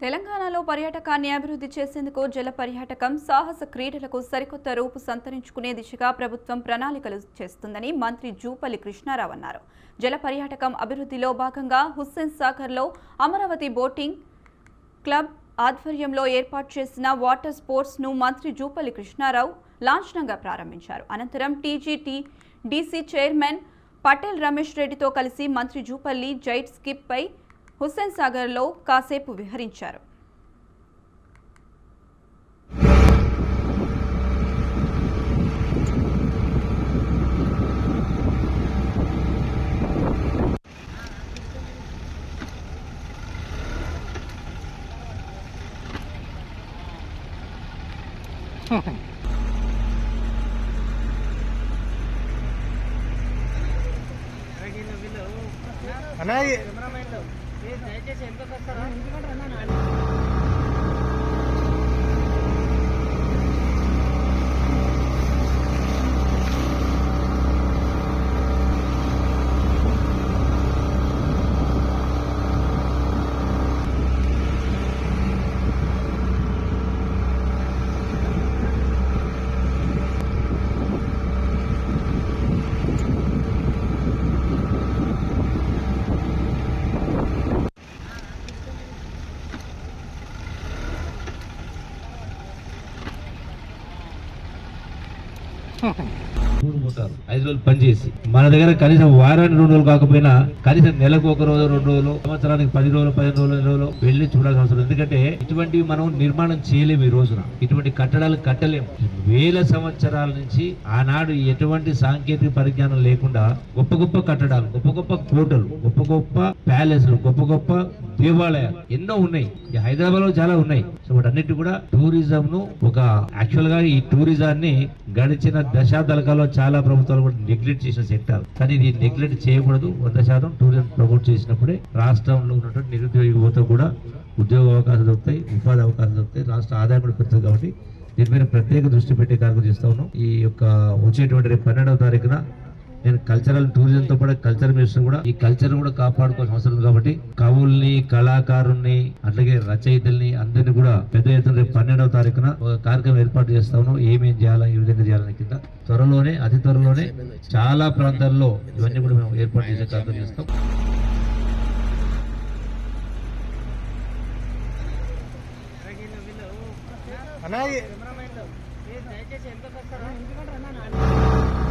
తెలంగాణలో పర్యాటకాన్ని అభివృద్ధి చేసేందుకు జల పర్యాటకం సాహస క్రీడలకు సరికొత్త రూపు సంతరించుకునే దిశగా ప్రభుత్వం ప్రణాళికలు చేస్తుందని మంత్రి జూపల్లి కృష్ణారావు అన్నారు. జల పర్యాటకం అభివృద్ధిలో భాగంగా హుస్సేన్ సాగర్లో అమరావతి బోటింగ్ క్లబ్ ఆధ్వర్యంలో ఏర్పాటు చేసిన వాటర్ స్పోర్ట్స్ను మంత్రి జూపల్లి కృష్ణారావు లాంఛనంగా ప్రారంభించారు. అనంతరం TGT DC chairman Patel Ramesh రెడ్డితో కలిసి మంత్రి జూపల్లి జైట్ స్కిప్ పై హుస్సేన్ సాగర్లో కాసేపు విహరించారు. అన్నది దయచేసి ఎందుకు వస్తారా పోతారు ఐదు రోజులు పనిచేసి మన దగ్గర కనీసం వారానికి రెండు రోజులు కాకపోయినా కనీసం నెలకు ఒక రోజు రెండు రోజులు సంవత్సరానికి పది రోజులు పదిహేను రోజులు ఇరవై రోజులు వెళ్ళి చూడాల్సిన అవసరం ఎందుకంటే ఇటువంటివి మనం నిర్మాణం చేయలేము ఈ రోజున. ఇటువంటి కట్టడాలు కట్టలేము. వేల సంవత్సరాల నుంచి ఆనాడు ఎటువంటి సాంకేతిక పరిజ్ఞానం లేకుండా గొప్ప గొప్ప కట్టడాలు గొప్ప గొప్ప కోటలు గొప్ప గొప్ప ప్యాలెస్లు గొప్ప గొప్ప దేవాలయాలు ఎన్నో ఉన్నాయి. ఈ హైదరాబాద్లో చాలా ఉన్నాయి. సో వాటన్నిటి కూడా టూరిజం ను ఒక యాక్చువల్గా ఈ టూరిజాన్ని గడిచిన దశాబ్దాల కాలంలో చాలా ప్రభుత్వాలు కూడా నెగ్లెక్ట్ చేసిన సెక్టార్. కానీ ఇది నెగ్లెక్ట్ చేయకూడదు. వంద శాతం టూరిజం ప్రమోట్ చేసినప్పుడే రాష్ట్రంలో ఉన్నటువంటి నిరుద్యోగ యువత కూడా ఉద్యోగ అవకాశాలు దొరుకుతాయి ఉపాధి అవకాశాలు దొరుకుతాయి రాష్ట్ర ఆదాయం కూడా పెరుగుతుంది కాబట్టి దీని మీద ప్రత్యేక దృష్టి పెట్టే కార్యక్రమం చేస్తా ఉన్నాం. ఈ యొక్క వచ్చేటువంటి రేపు పన్నెండవ తారీఖున నేను కల్చరల్ టూరిజం తో పాటు కల్చర్ మినిస్టర్ కూడా ఈ కల్చర్ కూడా కాపాడుకోవాల్సిన అవసరం ఉంది కాబట్టి కవుల్ని కళాకారుల్ని అట్లాగే రచయితల్ని అందరినీ కూడా పెద్ద ఎత్తున రేపు పన్నెండవ తారీఖున ఒక కార్యక్రమం ఏర్పాటు చేస్తా ఉన్నాం. ఏమేం చేయాలా ఏ విధంగా చేయాలని కింద త్వరలోనే అతి త్వరలోనే చాలా ప్రాంతాల్లో ఇవన్నీ కూడా మేము ఏర్పాటు చేసే కార్యక్రమం చేస్తాం. అలాగే దయచేసి ఎందుకు వస్తారా